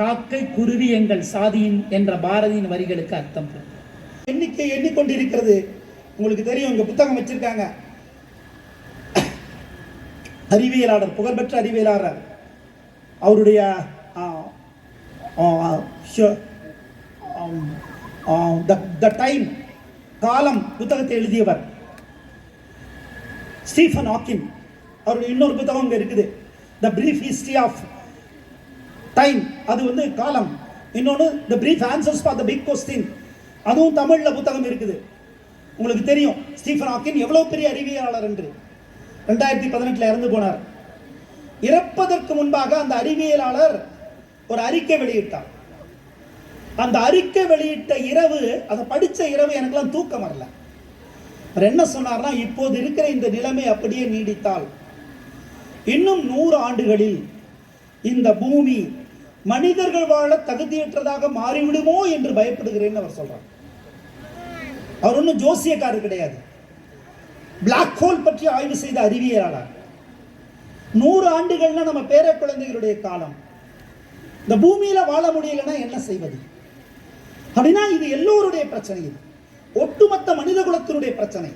காக்கை குருவி எங்கள் சாதியின் என்ற பாரதியின் வரிகளுக்கு அர்த்தம். எண்ணிக்கை எண்ணிக்கொண்டிருக்கிறது. உங்களுக்கு தெரியும் இங்க புத்தகம் வச்சிருக்காங்க. அறிவியலாளர் புகழ்பெற்ற அறிவியலாளர். அவருடைய த டைம் காலம் புத்தகத்தை எழுதியவர். ஸ்டீஃபன் ஹாக்கின் அவருடைய இன்னொரு புத்தகம் இங்கே இருக்குது. The brief history of time அது வந்து காலம். இன்னொன்று the brief answers for the big question அதுவும் தமிழில் புத்தகம் இருக்குது. உங்களுக்கு தெரியும் ஸ்டீஃபன் ஹாக்கின் எவ்வளோ பெரிய அறிவியலாளர் என்று. ரெண்டாயிரத்தி பதினெட்டில் இறந்து போனார். இறப்பதற்கு முன்பாக அந்த அறிவியலாளர் ஒரு அறிக்கை வெளியிட்டார். அந்த அறிக்கை வெளியிட்ட இரவு அதை படித்த இரவு எனக்கெல்லாம் தூக்கம் வரல. அவர் என்ன சொன்னார்னா இப்போது இருக்கிற இந்த நிலைமை அப்படியே நீடித்தால் இன்னும் நூறு ஆண்டுகளில் இந்த பூமி மனிதர்கள் வாழ தகுதியற்றதாக மாறிவிடுமோ என்று பயப்படுகிறேன்னு அவர் சொல்றார். அவர் ஒன்றும் ஜோசியக்காரர் கிடையாது. பிளாக் ஹோல் பற்றி ஆய்வு செய்த அறிவியலாளர். நூறு ஆண்டுகள்னா நம்ம பேர குழந்தைகளுடைய காலம். இந்த பூமியில வாழ முடியலன்னா என்ன செய்வது? அப்படின்னா இது எல்லோருடைய பிரச்சனை இது. ஒட்டுமொத்த மனித குலத்தினுடைய பிரச்சனை.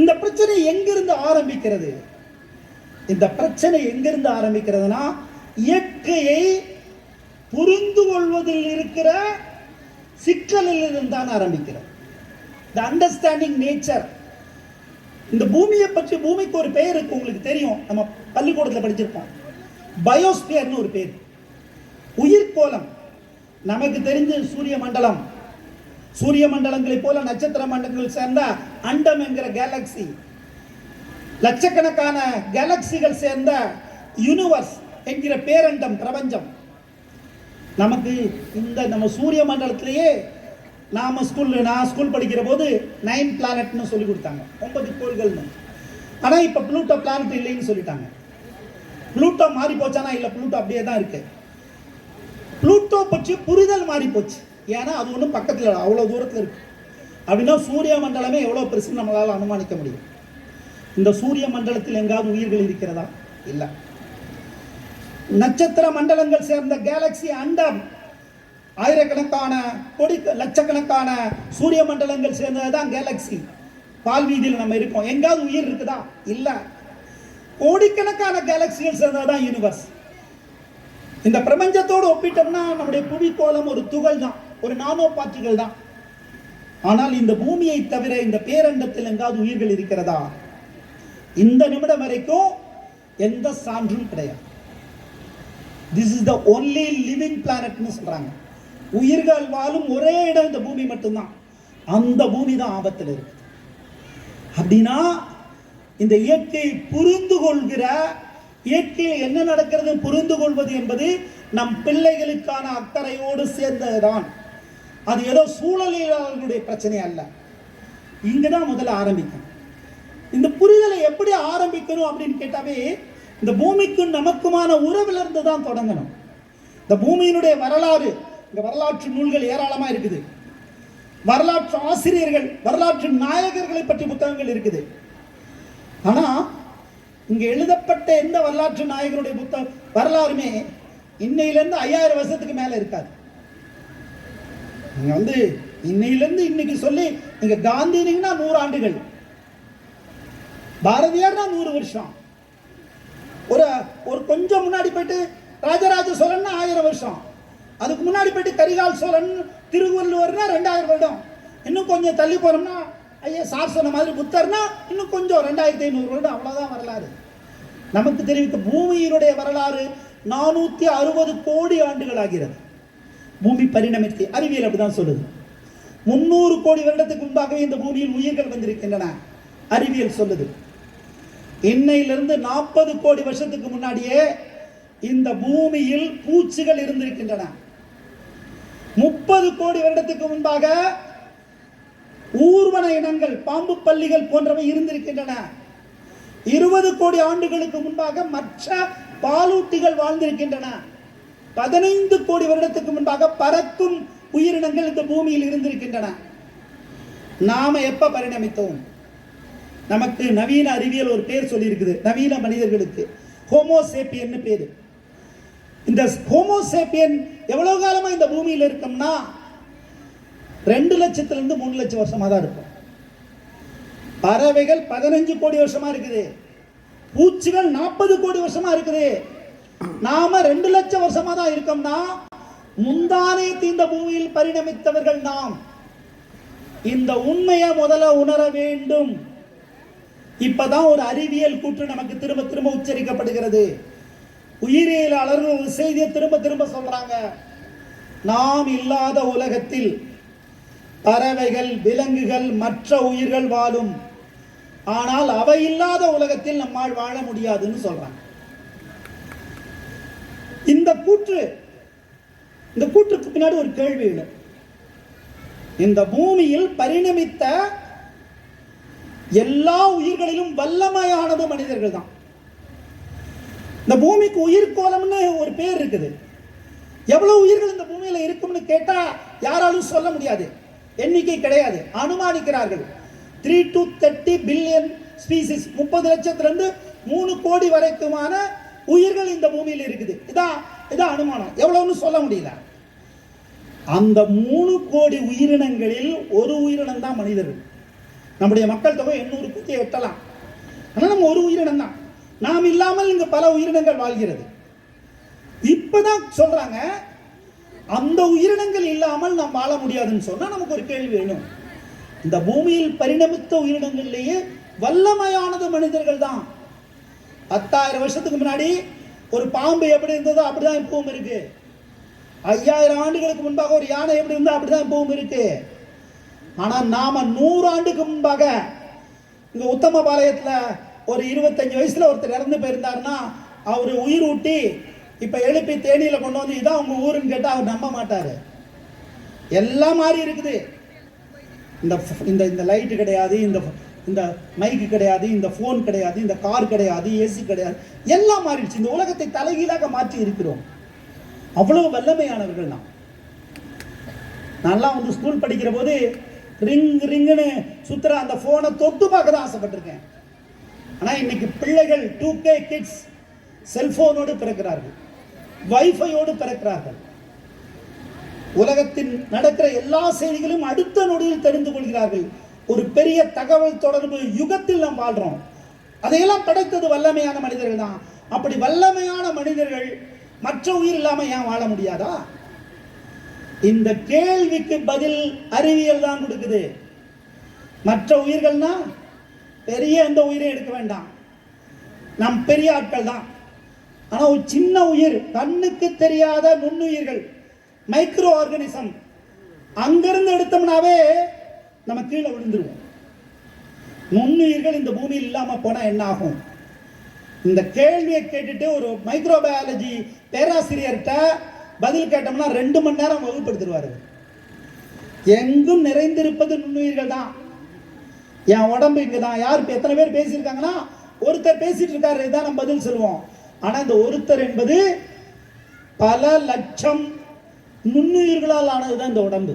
இந்த பிரச்சனை எங்கிருந்து ஆரம்பிக்கிறது? இந்த பிரச்சனை எங்கிருந்து ஆரம்பிக்கிறதுனா இயற்கையை புரிந்து கொள்வதில் இருக்கிற சிக்கலில் இருந்து தான் த அண்டர்ஸ்டாண்டிங் நேச்சர் இந்த பூமியை பற்றி பூமிக்கு ஒரு பெயர் இருக்கு உங்களுக்கு தெரியும். நம்ம பள்ளிக்கூடத்தில் படிச்சிருப்போம். பயோஸ்பியர்னு ஒரு பேர். உயிர்கோலம் நமக்கு தெரிஞ்ச சூரிய மண்டலம். சூரிய மண்டலங்களைப் போல நட்சத்திர மண்டலங்கள் சேர்ந்த அண்டம் என்கிற கேலக்சி லட்சக்கணக்கான கேலக்சிகள் சேர்ந்த யூனிவர்ஸ் என்கிற பேரண்டம் பிரபஞ்சம். நமக்கு இந்த நம்ம சூரிய மண்டலத்திலேயே நாம ஸ்கூலில் நான் ஸ்கூல் படிக்கிற போது நைன் பிளானட்னு சொல்லி கொடுத்தாங்க. ஒன்பது கோள்கள்னு. ஆனால் இப்போ ப்ளூட்டோ பிளானட் இல்லைன்னு சொல்லிட்டாங்க. ப்ளூட்டோ மாறி போச்சானா இல்லை ப்ளூட்டோ அப்படியே தான் இருக்கு. ப்ளூட்டோ பற்றி புரிதல் மாறி போச்சு. ஏன்னா அது ஒன்றும் பக்கத்தில் அவ்வளோ தூரத்தில் இருக்கு. அப்படின்னா சூரிய மண்டலமே எவ்வளோ பெருசுன்னு நம்மளால் அனுமானிக்க முடியும். இந்த சூரிய மண்டலத்தில் எங்காவது உயிர்கள் இருக்கிறதா? இல்லை. நட்சத்திர மண்டலங்கள் சேர்ந்த கேலக்சி அண்டம் ஆயிரக்கணக்கான கோடி லட்சக்கணக்கான சூரிய மண்டலங்கள் சேர்ந்தது தான் கேலக்சி பால்வீதியில் நம்ம இருக்கோம். எங்காவது உயிர் இருக்குதா? இல்லை. கோடிக்கணக்கான கேலக்சிகள் சேர்ந்தது தான் யூனிவர்ஸ் இந்த பிரபஞ்சத்தோடு ஒப்பிட்டோம்னா நம்முடைய புவிக்கோளம் ஒரு துகள் தான் ஒரு நானோ பார்ட்டிகள் தான். ஆனால் இந்த பூமியை தவிர இந்த பேரண்டத்தில் எங்காவது உயிர்கள் இருக்கிறதா? இந்த நிமிடம் வரைக்கும் எந்த சான்றும் கிடையாது. This is the only living பிளானட்னு சொல்கிறாங்க உயிர்கள் வாழும் ஒரே இடம் இந்த பூமி மட்டும்தான். அந்த பூமி தான் ஆபத்தில் இருக்குது அப்படின்னா இந்த இயற்கையை புரிந்து கொள்கிற இயற்கையில் என்ன நடக்கிறது? புரிந்து கொள்வது என்பது நம் பிள்ளைகளுக்கான அக்கறையோடு சேர்ந்ததுதான். அது ஏதோ சூழலியலாளர்களுடைய பிரச்சனை அல்ல. இங்கதான் முதல்ல ஆரம்பிக்கும். இந்த புரிதலை எப்படி ஆரம்பிக்கணும் அப்படின்னு கேட்டாவே இந்த பூமிக்கும் நமக்குமான உறவிலிருந்து தான் தொடங்கணும். இந்த பூமியினுடைய வரலாறு இந்த வரலாற்று நூல்கள் ஏராளமாக இருக்குது. வரலாற்று ஆசிரியர்கள் வரலாற்று நாயகர்களை பற்றி புத்தகங்கள் இருக்குது. ஆனால் இங்கே எழுதப்பட்ட எந்த வரலாற்று நாயகருடைய புத்தகம் வரலாறுமே இன்னையிலேருந்து ஐயாயிரம் வருஷத்துக்கு மேலே இருக்காது. நீங்கள் வந்து இன்னையிலேருந்து இன்னைக்கு சொல்லி நீங்கள் காந்தினிங்கன்னா நூறு ஆண்டுகள் பாரதியார்னா நூறு வருஷம். ஒரு ஒரு கொஞ்சம் முன்னாடி போயிட்டு ராஜராஜ சோழன் ஆயிரம் வருஷம். அதுக்கு முன்னாடி போயிட்டு கரிகால் சோழன் திருவள்ளுவர்னா ரெண்டாயிரம் வருடம். இன்னும் கொஞ்சம் தள்ளி போனோம்னா ஐயா சார் சொன்ன மாதிரி புத்தர்னா இன்னும் கொஞ்சம் ரெண்டாயிரத்தி ஐநூறு வருடம் அவ்வளோதான் வரலாறு. நமக்கு தெரிவித்த பூமியினுடைய வரலாறு நானூற்றி அறுபது கோடி ஆண்டுகள் ஆகிறது. பூமி பரிணமித்து அறிவியல் அப்படிதான் சொல்லுது. முந்நூறு கோடி வருடத்துக்கு முன்பாகவே இந்த பூமியில் உயிர்கள் வந்திருக்கின்றன. அறிவியல் சொல்லுது. இன்னையிலிருந்து நாற்பது கோடி வருஷத்துக்கு முன்னாடியே இந்த பூமியில் பூச்சிகள் இருந்திருக்கின்றன. முப்பது கோடி வருடத்துக்கு முன்பாக ஊர்வன இனங்கள் பாம்பு பள்ளிகள் போன்றவை இருந்திருக்கின்றன. இருபது கோடி ஆண்டுகளுக்கு முன்பாக மற்ற பாலூட்டிகள் வாழ்ந்திருக்கின்றன. பதினைந்து கோடி வருடத்துக்கு முன்பாக பறக்கும் உயிரினங்கள் இந்த பூமியில் இருந்திருக்கின்றன. நாம எப்ப பரிணமித்தோம்? நமக்கு நவீன அறிவியல் ஒரு பேர் சொல்லியிருக்குது நவீன மனிதர்களுக்கு. ஹோமோசேப்பியன்னு பேரு. இந்த ஹோமோசேப்பியன் எவ்வளவு காலமா இந்த பூமியில் இருக்கோம்னா ரெண்டு லட்சத்துல இருந்து மூணு லட்சம் வருஷமா தான் இருக்கும். பறவைகள் பதினஞ்சு கோடி வருஷமா இருக்குது. பூச்சிகள் நாற்பது கோடி வருஷமா இருக்குது. நாம ரெண்டு லட்சம் வருஷமா தான் இருக்கோம்னா முந்தானே தீந்த பூமியில் பரிணமித்தவர்கள் நாம். இந்த உண்மையை முதல்ல உணர வேண்டும். இப்பதான் ஒரு அறிவியல் கூற்று நமக்கு திரும்ப திரும்ப உச்சரிக்கப்படுகிறது. உயிரியலாளர்கள் ஒரு செய்தியை திரும்ப திரும்ப சொல்றாங்க. நாம் இல்லாத உலகத்தில் பறவைகள் விலங்குகள் மற்ற உயிர்கள் வாழும். ஆனால் அவை இல்லாத உலகத்தில் நம்மால் வாழ முடியாதுன்னு சொல்றாங்க. இந்த கூற்று இந்த கூற்றுக்கு பின்னாடி ஒரு கேள்வி இந்த பூமியில் பரிணமித்த எல்லா உயிர்களிலும் வல்லமையானது மனிதர்கள் தான் இந்த பூமிக்கு உயிர்கோலம்னு ஒரு பேர் இருக்குது. எவ்வளவு உயிர்கள் இந்த பூமியில இருக்கும்னு கேட்டா யாராலும் சொல்ல முடியாது. எண்ணிக்கை கிடையாது. அனுமானிக்கிறார்கள். Three to thirty billion species முப்பது லட்சத்திலிருந்து மூணு கோடி வரைக்குமான உயிர்கள் இந்த பூமியில் இருக்குது. இதான் இதான் அனுமானம். எவ்வளவுன்னு சொல்ல முடியல. அந்த மூணு கோடி உயிரினங்களில் ஒரு உயிரினம் தான் மனிதர்கள். நம்முடைய மக்கள் தொகை எண்ணூறு கோடியை எட்டலாம் ஆனால் நம்ம ஒரு உயிரினம் தான். நாம் இல்லாமல் இங்கு பல உயிரினங்கள் வாழ்கிறது. இப்பதான் சொல்றாங்க அந்த உயிரினங்கள் இல்லாமல் நாம் வாழ முடியாதுன்னு சொன்னா நமக்கு ஒரு கேள்வி வேணும். இந்த பூமியில் பரிணமித்த உயிரினங்கள்லேயே வல்லமையானது மனிதர்கள் தான். பத்தாயிரம் வருஷத்துக்கு முன்னாடி ஒரு பாம்பு எப்படி இருந்ததோ அப்படிதான் இப்பவும் இருக்கு. ஐயாயிரம் ஆண்டுகளுக்கு முன்பாக ஒரு யானை எப்படி இருந்தால் அப்படிதான் இப்பவும் இருக்கு. ஆனால் நாம நூறாண்டுக்கு முன்பாக இங்க உத்தமபாளையத்துல ஒரு இருபத்தஞ்சு வயசுல ஒருத்தர் இறந்து போயிருந்தாருன்னா அவர் உயிர் ஊட்டி இப்போ எழுப்பி தேனியில் கொண்டு வந்து இதான் உங்கள் ஊருன்னு கேட்டால் அவர் நம்ப மாட்டார். எல்லாம் மாறி இருக்குது. இந்த இந்த இந்த லைட்டு கிடையாது இந்த இந்த மைக்கு கிடையாது இந்த ஃபோன் கிடையாது இந்த கார் கிடையாது ஏசி கிடையாது எல்லாம் மாறிடுச்சு. இந்த உலகத்தை தலைகீழாக மாற்றி இருக்கிறோம். அவ்வளோ வல்லமையானவர்கள் நாம். நான்லாம் வந்து ஸ்கூல் படிக்கிற போது ரிங் ரிங்குன்னு சுத்துற அந்த ஃபோனை தொட்டு பார்க்க தான் ஆசைப்பட்டிருக்கேன். ஆனால் இன்னைக்கு பிள்ளைகள் டூ கே கிட்ஸ் செல்போனோடு பிறக்கிறார்கள். வைஃபையோடு பிறக்கிறார்கள். உலகத்தின் நடக்கிற எல்லா செய்திகளும் அடுத்த நொடியில் தெரிந்து கொள்கிறார்கள். ஒரு பெரிய தகவல் தொடர்பு யுகத்தில் நாம் வாழ்றோம். அதையெல்லாம் படைத்தது வல்லமையான மனிதர்கள் தான். அப்படி வல்லமையான மனிதர்கள் மற்ற உயிர் இல்லாமல் ஏன் வாழ முடியாதா? இந்த கேள்விக்கு பதில் அறிவியல் தான் கொடுக்குது. மற்ற உயிர்கள்னா பெரிய எந்த உயிரையும் எடுக்க வேண்டாம். நம் பெரிய ஆட்கள் தான். ஆனால் ஒரு சின்ன உயிர் கண்ணுக்கு தெரியாத நுண்ணுயிர்கள் மைக்ரோ ஆர்கனிசம் அங்கிருந்து எடுத்தோம்னாவே நம்ம கீழே விழுந்துருவோம். நுண்ணுயிர்கள் இந்த பூமியில் இல்லாமல் போனால் என்ன ஆகும்? இந்த கேள்வியை கேட்டுட்டு ஒரு மைக்ரோபயாலஜி பேராசிரியர்கிட்ட பதில் கேட்டோம்னா ரெண்டு மணி நேரம் வகுப்படுத்திடுவார். எங்கும் நிறைந்திருப்பது நுண்ணுயிர்கள் தான் என் உடம்பு இங்கே தான் யார் இப்போ எத்தனை பேர் பேசியிருக்காங்கன்னா ஒருத்தர் பேசிட்டு இருக்காரு இதான் நம்ம பதில் சொல்லுவோம். ஆனால் இந்த ஒருத்தர் என்பது பல லட்சம் நுண்ணுயிர்களால் ஆனதுதான் இந்த உடம்பு.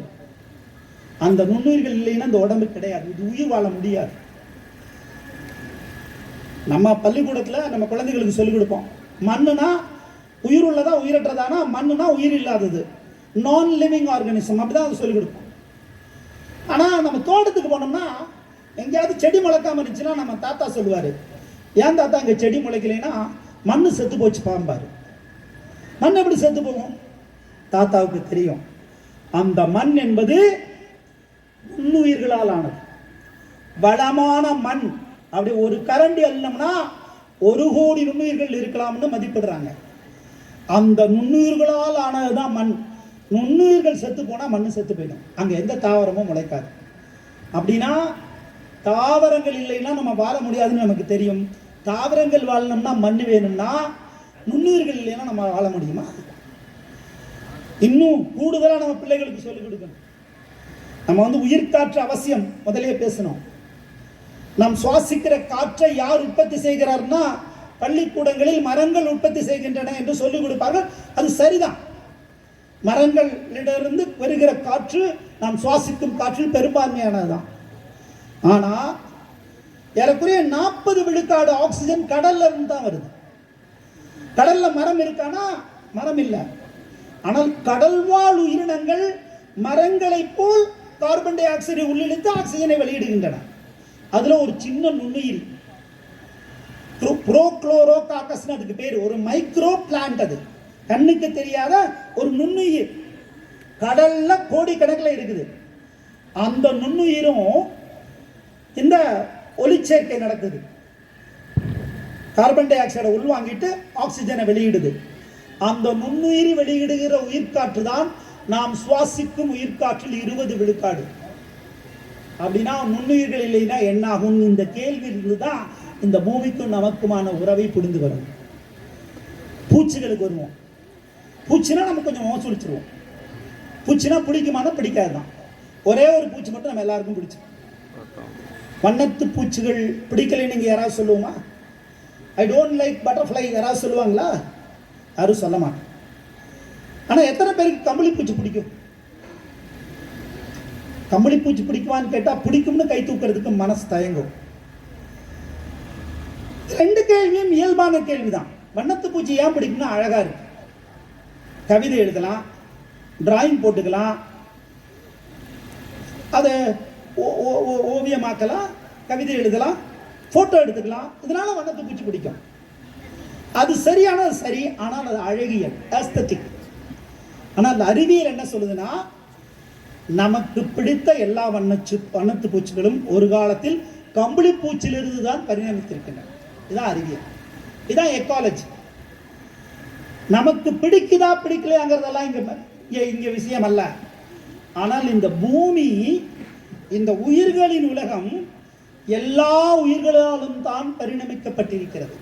அந்த நுண்ணுயிர்கள் இல்லைன்னா இந்த உடம்பு கிடையாது. இது உயிர் வாழ முடியாது. நம்ம பள்ளிக்கூடத்தில் நம்ம குழந்தைகளுக்கு சொல்லிக் கொடுப்போம். மண்ணுனா உயிர் உள்ளதா உயிரற்றதானா? மண்ணுனா உயிர் இல்லாதது நான் லிவிங் ஆர்கானிசம் அப்படிதான் அது சொல்லிக் கொடுப்போம் ஆனால் நம்ம தோட்டத்துக்கு போனோம்னா எங்கேயாவது செடி முளைக்காம இருந்துச்சுன்னா நம்ம தாத்தா சொல்லுவார் ஏன் தாத்தா அங்கே செடி முளைக்கலைன்னா மண் செத்து போச்சு பாம்பார். மண் எப்படி செத்து போகும்? தாத்தாவுக்கு தெரியும். அந்த மண் என்பது நுண்ணுயிர்களால் ஆனது. வளமான மண். அப்படி ஒரு கரண்டி அல்லம்னா ஒரு கோடி நுண்ணுயிர்கள் இருக்கலாம்னு மதிப்பிடுறாங்க. அந்த நுண்ணுயிர்களால் ஆனதுதான் மண். நுண்ணுயிர்கள் செத்து போனால் மண் செத்து போயிடும். அங்கே எந்த தாவரமும் முளைக்காது. அப்படின்னா தாவரங்கள் இல்லைன்னா நம்ம வாழ முடியாதுன்னு நமக்கு தெரியும். தாவரங்கள் வாழணும்னா மண் வேணும்னா நுண்ணுயிர்கள் இல்லைன்னா நம்ம வாழ முடியுமா? இன்னும் கூடுதலாக நம்ம பிள்ளைகளுக்கு சொல்லிக் கொடுக்கணும். நம்ம வந்து உயிர் காற்று அவசியம். முதலே பேசணும். நாம் சுவாசிக்கிற காற்றை யார் உற்பத்தி செய்கிறார்னா பள்ளிக்கூடங்களில் மரங்கள் உற்பத்தி செய்கின்றன என்று சொல்லிக் கொடுப்பார்கள். அது சரிதான். மரங்களிடமிருந்து பெறுகிற காற்று நாம் சுவாசிக்கும் காற்றில் பெரும்பான்மையானதுதான். ஆனா ஏறக்குறைய நாற்பது விழுக்காடு ஆக்சிஜன் கடல்ல இருந்து தான் வருது. கடல்ல மரம் இருக்கானா? மரம் இல்லை. ஆனால் கடல்வாழ் உயிரினங்கள் மரங்களைப் போல் கார்பன் டை ஆக்சைடை உள்ளிழுத்து ஆக்சிஜனை வெளியிடுகின்றன. அதுல ஒரு சின்ன நுண்ணுயிரி. புரோக்ளோரோகாக்கஸ்னு அதுக்கு பேர் ஒரு மைக்ரோ பிளான்ட் அது. கண்ணுக்கு தெரியாத ஒரு நுண்ணுயிர். கடல்ல கோடிக்கணக்கில் இருக்குது. அந்த நுண்ணுயிரும் இந்த ஒளிச்சேர்க்கை நடக்குது. கார்பன் டை ஆக்சைடை உள்வாங்கிட்டு ஆக்சிஜனை வெளியிடுது. அந்த நுண்ணுயிரி வெளியிடுகிற உயிர்காற்று தான் நாம் சுவாசிக்கும் உயிர்காற்றில் இருபது விழுக்காடு. அப்படின்னா நுண்ணுயிர்கள் இல்லைன்னா என்ன ஆகும் இந்த கேள்வி இருந்து தான் இந்த பூமிக்கும் நமக்குமான உறவை புரிந்து வரும் பூச்சிகளுக்கு வருவோம். பூச்சினா நம்ம கொஞ்சம் மோசடிச்சிருவோம். பூச்சினா பிடிக்குமானா பிடிக்காது தான் ஒரே ஒரு பூச்சி மட்டும் நம்ம எல்லாருக்கும் பிடிச்சு வண்ணத்து பூச்சிகள் பிடிக்கலை நீங்கள் யாராவது சொல்லுவோமா? ஐ டோன்ட் லைக் பட்டர்ஃப்ளை யாராவது சொல்லுவாங்களா? யாரும் சொல்ல மாட்டோம் ஆனால் எத்தனை பேருக்கு கம்பளி பூச்சி பிடிக்கும்? கம்பளி பூச்சி பிடிக்குமான்னு கேட்டால் பிடிக்கும்னு கை தூக்கிறதுக்கு மனசு தயங்கும். ரெண்டு கேள்வியும் இயல்பான கேள்விதான். வண்ணத்து பூச்சி ஏன் பிடிக்கும்னா அழகா இருக்கு. கவிதை எழுதலாம் டிராயிங் போட்டுக்கலாம் அதை ஓ- ஓவியமாக்கலாம் கவிதை எழுதலாம் ஃபோட்டோ எடுத்துக்கலாம். இதனால வண்ணத்து பூச்சி பிடிக்கும். அது சரியானது சரி ஆனால் அது அழகியல் ஆஸ்தட்டிக் ஆனால் அந்த அறிவியல் என்ன சொல்லுதுன்னா நமக்கு பிடித்த எல்லா வண்ணச்சு வண்ணத்து பூச்சிகளும் ஒரு காலத்தில் கம்பளி பூச்சிலிருந்து தான் பரிணமித்திருக்கின்றன. இதுதான் அறிவியல். இதுதான் எக்காலஜி நமக்கு பிடிக்குதா பிடிக்கலையாங்கிறதெல்லாம் இங்கே இங்கே விஷயம் அல்ல. ஆனால் இந்த பூமி இந்த உயிர்களின் உலகம் எல்லா உயிர்களாலும் தான் பரிணமிக்கப்பட்டிருக்கிறது.